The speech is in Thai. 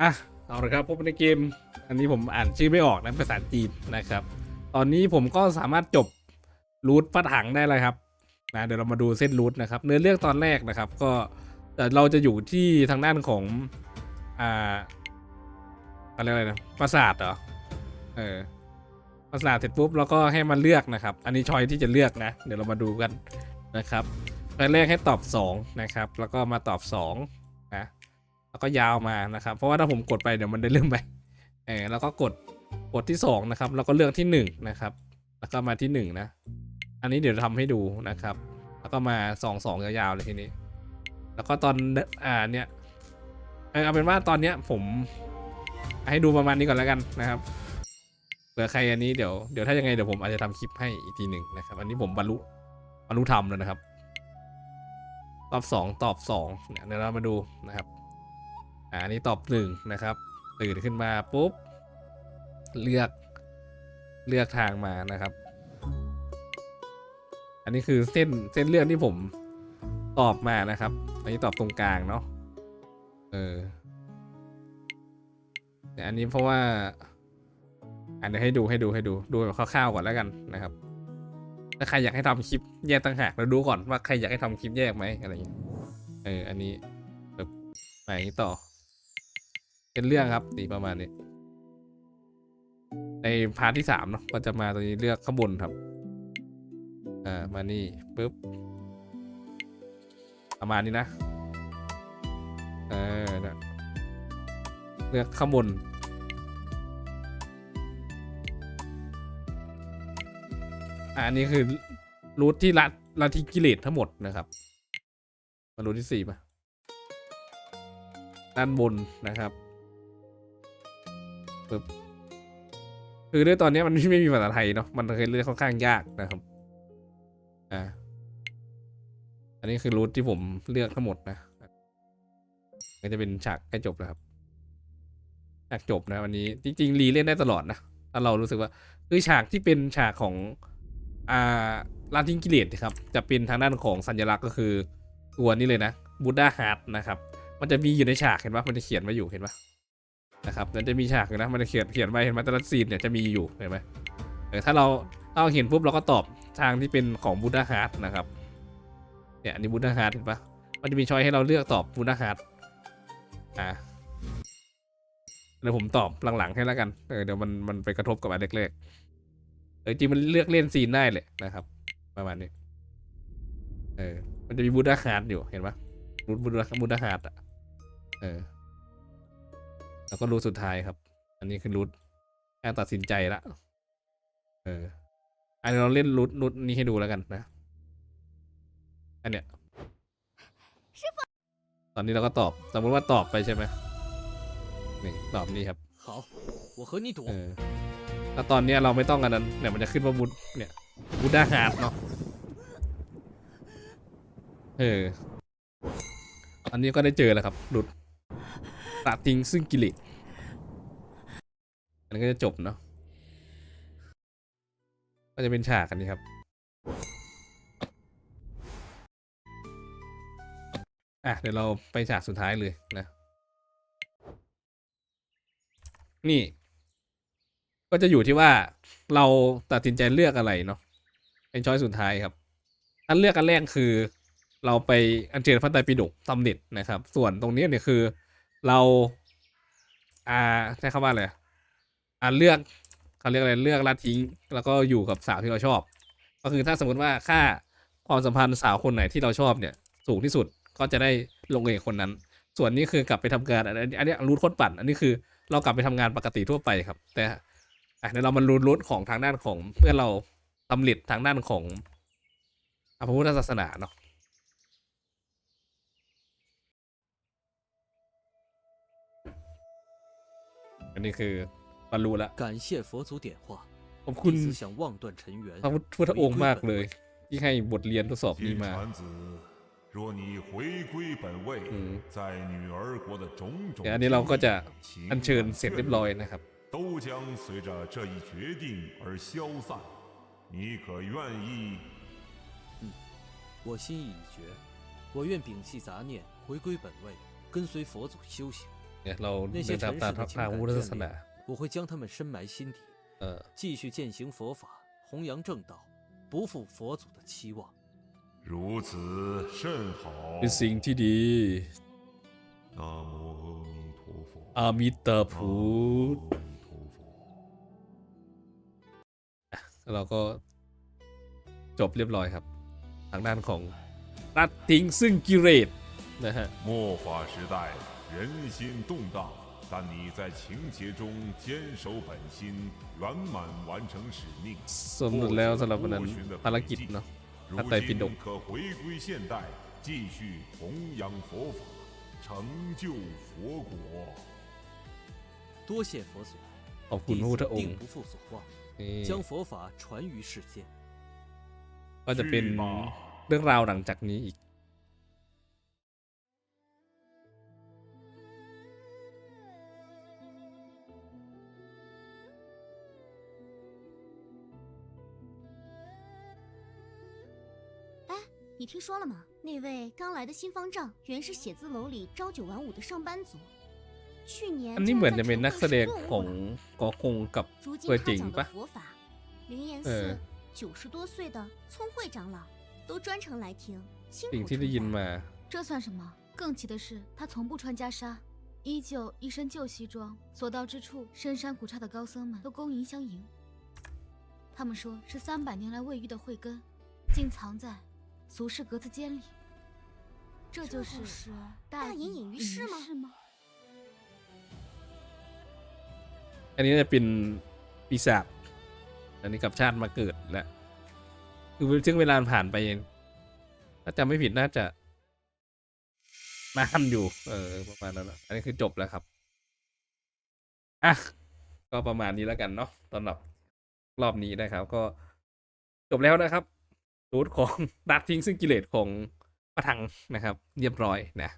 อะเอาละครับพบในเกม อันนี้ผมอ่านชื่อไม่ออกนะภาษาจีนนะครับ ตอนนี้ผมก็สามารถจบรูทปัดหังได้เลยครับนะเดี๋ยวเรามาดูเส้นรูทนะครับ เนื้อเรื่องตอนแรกนะครับ ก็แต่เราจะอยู่ที่ทางด้านของอ่าอะไรอะไรนะปราสาทเหรอเออปราสาทเสร็จปุ๊บเราก็ให้มันเลือกนะครับ อันนี้ชอยที่จะเลือกนะ เดี๋ยวเรามาดูกันนะครับตอนแรกให้ตอบ2นะครับ แล้วก็มาตอบ2นะ แล้วก็ยาวมานะครับ เพราะว่าถ้าผมกดไปเดี๋ยวมันได้เรื่องไปเออแล้วก็กดกดที่สองนะครับ แล้วก็เลือกที่หนึ่งนะครับ แล้วก็มาที่หนึ่งนะ อันนี้เดี๋ยวทำให้ดูนะครับ แล้วก็มาสองสองยาวๆเลยทีนี้ แล้วก็ตอนอ่าเนี่ยเออเอาเป็นว่าตอนเนี้ยผมให้ดูประมาณนี้ก่อนแล้วกันนะครับเผื่อใครอันนี้เดี๋ยวเดี๋ยวถ้ายังไงเดี๋ยวผมอาจจะทำคลิปให้อีกทีหนึ่งนะครับ อันนี้ผมบรรลุบรรลุธรรมแล้วนะครับตอบสองตอบสองเนี่ยเดี๋ยวเรามาดูนะครับ อันนี้ตอบหนึ่งนะครับ ตื่นขึ้นมาปุ๊บ เลือกเลือกทางมานะครับ อันนี้คือเส้นเส้นเรื่องที่ผมตอบมานะครับ อันนี้ตอบตรงกลางเนาะเออแต่อันนี้เพราะว่า อันนี้ให้ดูให้ดูให้ดูดูแบบคร่าวๆก่อนแล้วกันนะครับ ถ้าใครอยากให้ทำคลิปแยกต่างหากเราดูก่อนว่าใครอยากให้ทำคลิปแยกไหมอะไรอย่างเงี้ยเอออันนี้แบบไหนต่อ เป็นเรื่องครับสีประมาณนี้ ในพาร์ทที่สามเนาะก็จะมาตัวนี้เลือกข้างบนครับ อ่า มานี่ปุ๊บ ประมาณนี้นะ เออนะเลือกข้างบนอ่าอันนี้คือรูทที่ละละทีกิเลสทั้งหมดนะครับ มารูทที่สี่มาด้านบนนะครับ ปึ๊บคือด้วยตอนนี้มันไม่มีภาษาไทยเนาะมันเคยเรียนค่อนข้างยากนะครับอ่าอันนี้คือรูทที่ผมเลือกทั้งหมดนะก็จะเป็นฉากใกล้จบแล้วครับฉากจบนะวันนี้จริงๆรีเล่นได้ตลอดนะถ้าเรารู้สึกว่าคือฉากที่เป็นฉากของอ่าลาทิงกิเลสครับ จะเป็นทางด้านของสัญลักษณ์ก็คือตัวนี้เลยนะบูดาฮาร์ดนะครับ มันจะมีอยู่ในฉากเห็นปะมันจะเขียนไว้อยู่เห็นปะ นะครับมันจะมีฉากอยู่นะมันจะเขียนเขียนไว้เห็นไหมแต่ละซีนเนี่ยจะมีอยู่เห็นไหมเออถ้าเราเราเห็นปุ๊บเราก็ตอบทางที่เป็นของบูดาฮาร์ดนะครับเนี่ยอันนี้บูดาฮาร์ดเห็นปะมันจะมีช้อยให้เราเลือกตอบบูดาฮาร์ดอ่าเดี๋ยวผมตอบหลังๆให้แล้วกันเออเดี๋ยวมันมันไปกระทบกับอันเล็กๆเออจริงมันเลือกเล่นซีนได้เลยนะครับ ประมาณนี้เออมันจะมีบูดาฮาร์ดอยู่เห็นปะบูดบูดาบูดาฮาร์ดอะเออ แล้วก็รูทสุดท้ายครับ อันนี้คือรูทการตัดสินใจละเอออันนี้เราเล่นรูทรูทนี้ให้ดูแล้วกันนะ อันเนี้ยตอนนี้เราก็ตอบ สมมติว่าตอบไปใช่ไหมนี่ตอบนี่ครับเออแล้วตอนนี้เราไม่ต้องกันนั้นเนี่ยมันจะขึ้นว่าบุดเนี่ยบุดดาหาดเนาะเอออันนี้ก็ได้เจอแล้วครับหลุด ตัดทิ้งซึ่งกิเลสอันนี้ก็จะจบเนาะก็จะเป็นฉากอันนี้ครับ อะ เดี๋ยวเราไปฉากสุดท้ายเลยนะ นี่ ก็จะอยู่ที่ว่าเราตัดสินใจเลือกอะไรเนาะ เป็นช้อยสุดท้ายครับ อันเลือกอันแรกคือเราไปอัญเชิญพระไตรปิฎกสำเร็จนะครับ ส่วนตรงนี้เนี่ยคือ เราอ่าใช้คำว่าอะไรอ่าเลือกเขาเรียกอะไรเลือกละทิ้ง แล้วก็อยู่กับสาวที่เราชอบ ก็คือถ้าสมมติว่าค่าความสัมพันธ์สาวคนไหนที่เราชอบเนี่ย สูงที่สุดก็จะได้ลงเอยคนนั้น ส่วนนี้คือกลับไปทำงานอันนี้อันนี้รูทโคตรปั่น อันนี้คือเรากลับไปทำงานปกติทั่วไปครับ แต่อะเดี๋ยวเรามารูทรูทของทางด้านของเพื่อนเราสำเร็จทางด้านของอะพระพุทธศาสนาเนาะอันนี้คือบรรลุละ 感谢佛祖点化， ขอบคุณ 弟子想望断尘缘 พระพุทธองค์มากเลย ที่ให้บทเรียนทดสอบนี้ 金 มา 传子，若你回归本位，嗯在女儿国的种种 เดี๋ยวอันนี้เราก็จะ 情 อัญเชิญ 感 เสร็จเรียบร้อยนะครับ 都将随着这一决定而消散。你可愿意？我心意已决，我愿摒弃杂念，回归本位，跟随佛祖修行。 เนี่ยเรา 那 เดิ 些 นตาม 尘 ตาม 世的情 ทาง 感 พุทธศาส 眷 นา 恋，我会将他们深埋心底， เออ 继续践行佛法，弘扬正道，不负佛祖的期望。如此甚好。 เป็นสิ่งที่ดี 南无阿弥陀佛。 อามิตา 南 พุ 无 ทธ 阿弥陀佛。 เราก็จบเรียบร้อยครับ ทางด้านของตัดทิ้งซึ่งกิเลสนะฮะ 末法时代， 人心动荡，但你在情节中坚守本心，圆满完成使命。 สมดุลแล้วสำหรับวันนั้น 获取了 ภาร 多 กิจ 寻的 เนาะ 如 ถ้าไตรปิฎก 今可回归现代，继续弘扬佛法，成就佛国。多谢佛祖， ขอบคุณ 弟 พระพุทธ 子 องค์ 定不负所望， นี่ 将佛法传于世间。 ก็จะเป็น 去吧 เรื่องราวหลังจากนี้อีก 你听说了吗？那位刚来的新方丈原是写字楼里朝九晚五的上班族，去年 อันนี้ 竟 เหมือน 然 จะ 在 เป็น 晨 นัก 会 แสด 时 ง 顿 ของ 悟了。 กอคงกับ 如今 ตัว 他 จริง 讲 ปะ 的佛法，灵岩呃寺九十多岁的聪慧长老都专程来听，辛 สิ่ง 苦 ที่ได้ 承 ยิน 载。 มา 这算什么？更奇的是，他从不穿袈裟，依旧一身旧西装，所到之处，深山古刹的高僧们都恭迎相迎。他们说是三百年来未遇的慧根，竟藏在 俗世格子间里。这就这是不是大大隐隐于市吗？是吗？ อันนี้จะเป็นปีศาจอันนี้กลับชาติมาเกิดแล้วคือซึ่งเวลาผ่านไปถ้าจำไม่ผิดน่าจะนานอยู่ เออ ประมาณนั้นนะอันนี้คือจบแล้วครับ อ่ะ ก็ประมาณนี้แล้วกันเนาะสำหรับรอบนี้นะครับ ก็จบแล้วนะครับ รูทของดักทิ้งซึ่งกิเลสของประทังนะครับ เรียบร้อยนะ